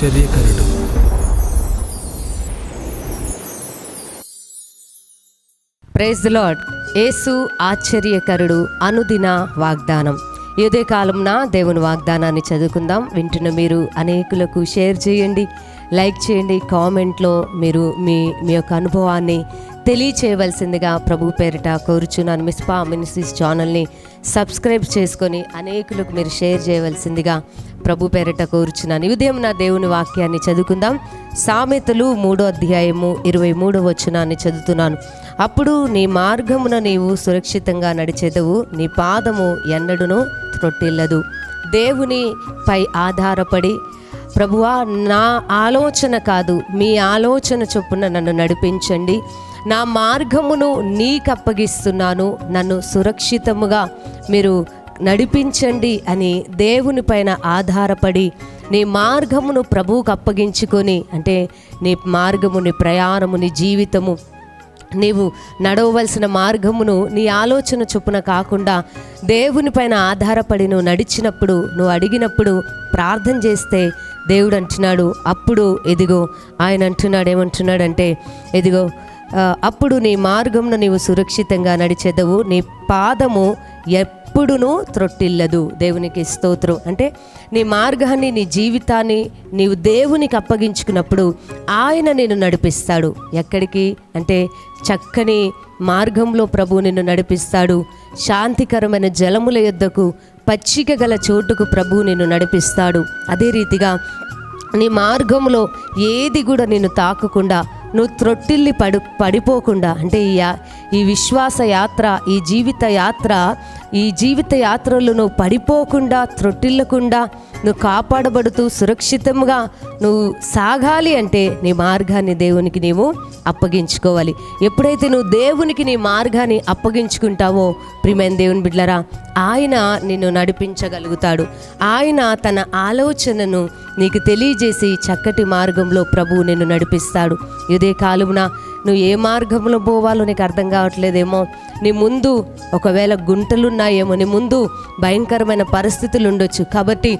ఆశ్చర్యకరుడు. Praise lord యేసు ఆశ్చర్యకరుడు అనుదిన వాగ్దానం. ఇదే కాలంన దేవుని వాగ్దానాన్ని చదువుకుందాం. వింటున్న మీరు అనేకులకు షేర్ చేయండి. లైక్ చేయండి. కామెంట్లో మీరు మీ మీ యొక్క అనుభవాన్ని తెలియచేయవలసిందిగా ప్రభు పేరిట కోరుచున్నాను. మిస్పా మినిసిస్ ఛానల్ని సబ్స్క్రైబ్ చేసుకొని అనేకులకు మీరు షేర్ చేయవలసిందిగా ప్రభు పేరిట కోరుచున్నాను ఈ ఉదయం నా దేవుని వాక్యాన్ని చదువుకుందాం. సామెతలు మూడో అధ్యాయము ఇరవై మూడో వచనాన్ని చదువుతున్నాను. అప్పుడు నీ మార్గమున నీవు సురక్షితంగా నడిచేదవు నీ పాదము ఎన్నడును త్రొట్టిల్లదు. దేవుని పై ఆధారపడి ప్రభువా నా ఆలోచన కాదు మీ ఆలోచన చొప్పున నన్ను నడిపించండి. నా మార్గమును నీకు అప్పగిస్తున్నాను నన్ను సురక్షితముగా మీరు నడిపించండి అని దేవుని పైన ఆధారపడి నీ మార్గమును ప్రభువుకు అప్పగించుకొని అంటే నీ మార్గము నీ ప్రయాణము నీ జీవితము నీవు నడవవలసిన మార్గమును నీ ఆలోచన చొప్పున కాకుండా దేవుని పైన ఆధారపడి నువ్వు నడిచినప్పుడు నువ్వు అడిగినప్పుడు ప్రార్థన చేస్తే దేవుడు అంటున్నాడు అప్పుడు ఎదిగో ఆయన అంటున్నాడు ఏమంటున్నాడంటే ఎదిగో అప్పుడు నీ మార్గమును నీవు సురక్షితంగా నడిచెదవు నీ పాదము ఎప్పుడునూ త్రొట్టిల్లదు. దేవునికి స్తోత్రం. అంటే నీ మార్గాన్ని నీ జీవితాన్ని నీవు దేవునికి అప్పగించుకున్నప్పుడు ఆయన నేను నడిపిస్తాడు. ఎక్కడికి? అంటే చక్కని మార్గంలో ప్రభు నిన్ను నడిపిస్తాడు. శాంతికరమైన జలముల యొద్దకు పచ్చిక గల చోటుకు ప్రభు నిన్ను నడిపిస్తాడు. అదే రీతిగా నీ మార్గంలో ఏది కూడా నిన్ను తాకకుండా నువ్వు త్రొట్టిల్లి పడు పడిపోకుండా అంటే ఈ యా- ఈ విశ్వాస యాత్ర ఈ జీవిత యాత్ర ఈ జీవిత యాత్రలో నువ్వు పడిపోకుండా త్రొట్టిల్లకుండా నువ్వు కాపాడబడుతూ సురక్షితంగా నువ్వు సాగాలి అంటే నీ మార్గాన్ని దేవునికి నీవు అప్పగించుకోవాలి. ఎప్పుడైతే నువ్వు దేవునికి నీ మార్గాన్ని అప్పగించుకుంటావో ప్రియమైన దేవుని బిడ్లరా ఆయన నిన్ను నడిపించగలుగుతాడు. ఆయన తన ఆలోచనను నీకు తెలియజేసి చక్కటి మార్గంలో ప్రభువు నిన్ను నడిపిస్తాడు. ఇదే కాలమున నువ్వు ఏ మార్గంలో పోవాలో నీకు అర్థం కావట్లేదేమో. నీ ముందు ఒకవేళ గుంటలున్నాయేమో నీ ముందు భయంకరమైన పరిస్థితులు ఉండొచ్చు కాబట్టి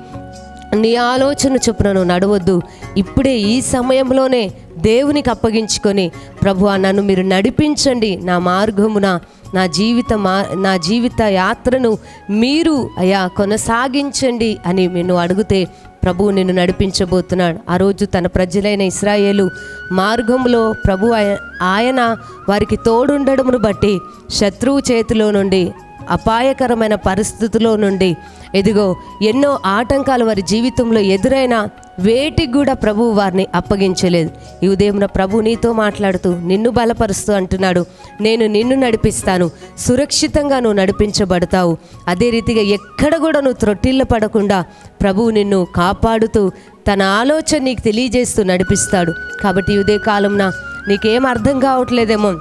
నీ ఆలోచన చొప్పున నువ్వు నడవద్దు. ఇప్పుడే ఈ సమయంలోనే దేవునికి అప్పగించుకొని ప్రభు నన్ను మీరు నడిపించండి నా మార్గమున నా జీవిత మా నా జీవిత యాత్రను మీరు అయా కొనసాగించండి అని నిన్ను అడిగితే ప్రభువు నిన్ను నడిపించబోతున్నాడు. ఆ రోజు తన ప్రజలైన ఇస్రాయేలు మార్గంలో ప్రభు ఆయ- ఆయన వారికి తోడుండడమును బట్టి శత్రువు చేతిలో నుండి అపాయకరమైన పరిస్థితుల్లో నుండి. ఎదిగో ఎన్నో ఆటంకాలు వారి జీవితంలో ఎదురైన వేటికి కూడా ప్రభు వారిని అప్పగించలేదు. ఈ ఉదయం ప్రభు నీతో మాట్లాడుతూ నిన్ను బలపరుస్తూ అంటున్నాడు. నేను నిన్ను నడిపిస్తాను. సురక్షితంగా నువ్వు నడిపించబడతావు. అదే రీతిగా ఎక్కడ కూడా నువ్వు త్రొట్టిల్ల పడకుండా ప్రభువు నిన్ను కాపాడుతూ తన ఆలోచన నీకు తెలియజేస్తూ నడిపిస్తాడు. కాబట్టి ఈ ఉదయ కాలంన నీకేం అర్థం కావట్లేదేమో.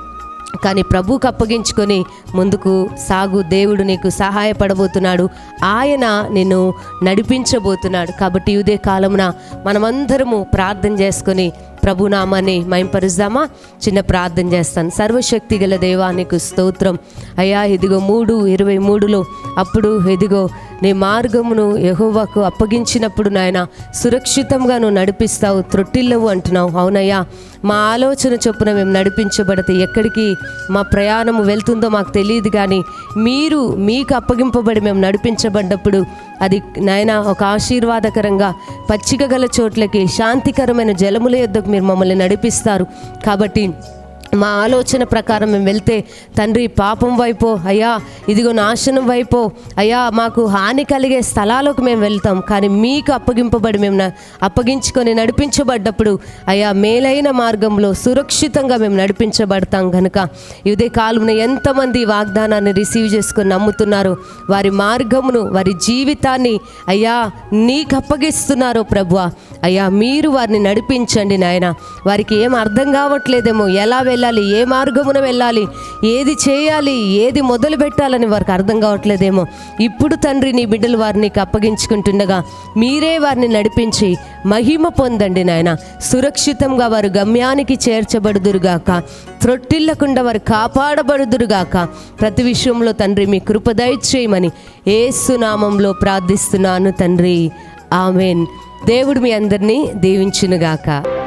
కానీ ప్రభువుకు అప్పగించుకొని ముందుకు సాగు. దేవుడు నీకు సహాయపడబోతున్నాడు. ఆయన నిన్ను నడిపించబోతున్నాడు. కాబట్టి ఇదే కాలమున మనమందరము ప్రార్థన చేసుకొని ప్రభునామాన్ని మైంపరుద్దామా చిన్న ప్రార్థన చేస్తాను. సర్వశక్తి గల దేవానికి స్తోత్రం. అయ్యా ఇదిగో మూడు ఇరవై మూడులో అప్పుడు ఇదిగో నీ మార్గమును యహోవాకు అప్పగించినప్పుడు నాయన సురక్షితంగా నువ్వు నడిపిస్తావు త్రొట్టిల్లవు అంటున్నావు. అవునయ్యా మా ఆలోచన చొప్పున మేము నడిపించబడితే ఎక్కడికి మా ప్రయాణము వెళ్తుందో మాకు తెలియదు కానీ మీరు మీకు అప్పగింపబడి మేము నడిపించబడ్డప్పుడు అది నాయన ఒక ఆశీర్వాదకరంగా పచ్చిక గల చోట్లకి శాంతికరమైన జలముల యొద్దకు మీరు మమ్మల్ని నడిపిస్తారు. కాబట్టి మా ఆలోచన ప్రకారం మేము వెళ్తే తండ్రి పాపం వైపో అయ్యా ఇదిగో నాశనం వైపో అయ్యా మాకు హాని కలిగే స్థలాలకు మేము వెళ్తాం కానీ మీకు అప్పగింపబడి మేము అప్పగించుకొని నడిపించబడ్డప్పుడు అయ్యా మేలైన మార్గంలో సురక్షితంగా మేము నడిపించబడతాం కనుక ఇదే కాలంలో ఎంతమంది వాగ్దానాన్ని రిసీవ్ చేసుకొని నమ్ముతున్నారో వారి మార్గమును వారి జీవితాన్ని అయ్యా నీకు అప్పగిస్తున్నారో ప్రభువ అయ్యా మీరు వారిని నడిపించండి నాయన వారికి ఏం అర్థం కావట్లేదేమో ఎలా వెళ్ళాలి? ఏ మార్గమున వెళ్ళాలి? ఏది చేయాలి? ఏది మొదలు పెట్టాలని వారికి అర్థం కావట్లేదేమో. ఇప్పుడు తండ్రి నీ బిడ్డలు వారిని అప్పగించుకుంటుండగా మీరే వారిని నడిపించి మహిమ పొందండి నాయన. సురక్షితంగా వారు గమ్యానికి చేర్చబడుదురుగాక. త్రొట్టిల్లకుండా వారు కాపాడబడుదురుగాక. ప్రతి విషయంలో తండ్రి మీ కృప దయచేయమని ఏసునామంలో ప్రార్థిస్తున్నాను తండ్రి. ఆమెన్. దేవుడు మీ అందరినీ దీవించునుగాక.